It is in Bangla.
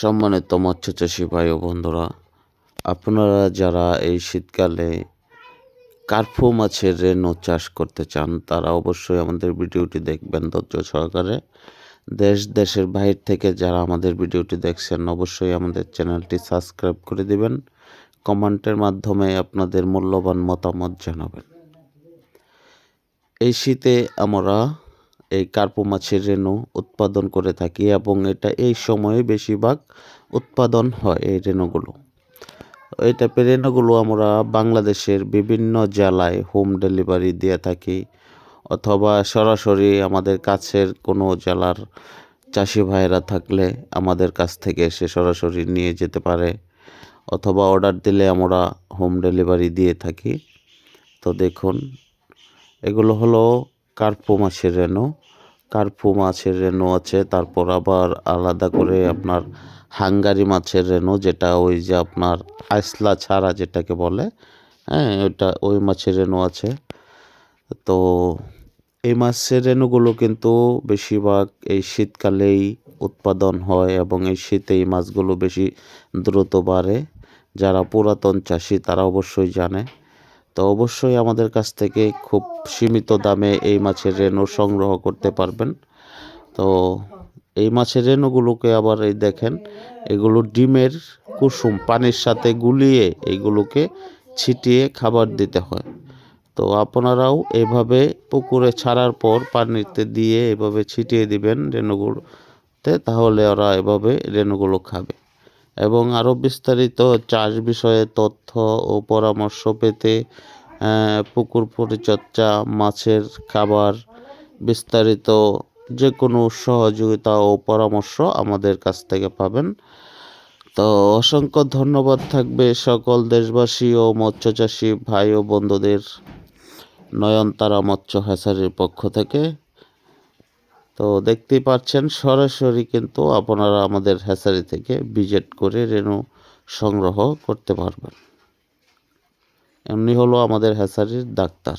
সম্মানিত মৎস্য চাষি ভাই ও বন্ধুরা, আপনারা যারা এই শীতকালে কার্ফু মাছের রেণু চাষ করতে চান, তারা অবশ্যই আমাদের ভিডিওটি দেখবেন ধৈর্য সহকারে। দেশ, দেশের বাহির থেকে যারা আমাদের ভিডিওটি দেখছেন, অবশ্যই আমাদের চ্যানেলটি সাবস্ক্রাইব করে দিবেন, কমেন্টের মাধ্যমে আপনাদের মূল্যবান মতামত জানাবেন। এই শীতে আমরা এই কার্পু মাছের রেণু উৎপাদন করে থাকি এবং এটা এই সময়ে বেশিরভাগ উৎপাদন হয় এই রেণুগুলো। এই টাইপের রেণুগুলো আমরা বাংলাদেশের বিভিন্ন জেলায় হোম ডেলিভারি দিয়ে থাকি অথবা সরাসরি আমাদের কাছের কোনো জেলার চাষি ভাইয়েরা থাকলে আমাদের কাছ থেকে এসে সরাসরি নিয়ে যেতে পারে অথবা অর্ডার দিলে আমরা হোম ডেলিভারি দিয়ে থাকি। তো দেখুন, এগুলো হলো কার্পু মাছের রেণু। কার্পু মাছের রেণু আছে, তারপর আবার আলাদা করে আপনার হাঙ্গারি মাছের রেণু, যেটা ওই যে আপনার আইসলা ছাড়া যেটাকে বলে হ্যাঁ ওটা ওই মাছের রেণু আছে। তো এই মাছের রেণুগুলো কিন্তু বেশিরভাগ এই শীতকালেই উৎপাদন হয় এবং এই শীতে এই মাছগুলো বেশি দ্রুত বাড়ে। যারা পুরাতন চাষি তারা অবশ্যই জানে। তো অবশ্যই আমাদের কাছ থেকে খুব সীমিত দামে এই মাছের রেণু সংগ্রহ করতে পারবেন। তো এই মাছের রেণুগুলোকে আবার এই দেখেন, এগুলো ডিমের কুসুম, পানির সাথে গুলিয়ে এইগুলোকে ছিটিয়ে খাবার দিতে হয়। তো আপনারাও এভাবে পুকুরে ছাড়ার পর পানিতে দিয়ে এভাবে ছিটিয়ে দিবেন রেণুগুলোতে, তাহলে ওরা এভাবে রেণুগুলো খাবে। এবং আরও বিস্তারিত চাষ বিষয়ে তথ্য ও পরামর্শ পেতে পুকুর পরিচর্যা, মাছের খাবার, বিস্তারিত যে কোনো সহযোগিতা ও পরামর্শ আমাদের কাছ থেকে পাবেন। তো অসংখ্য ধন্যবাদ থাকবে সকল দেশবাসী ও মৎস্যচাষী ভাই ও বন্ধুদের নয়নতারা মৎস্য হ্যাসারির পক্ষ থেকে। তো দেখতেই পাচ্ছেন, সরাসরি কিন্তু আপনারা আমাদের হ্যাচারি থেকে ভিজিট করে রেনু সংগ্রহ করতে পারবেন। এমনি হলো আমাদের হ্যাচারির ডাক্তার।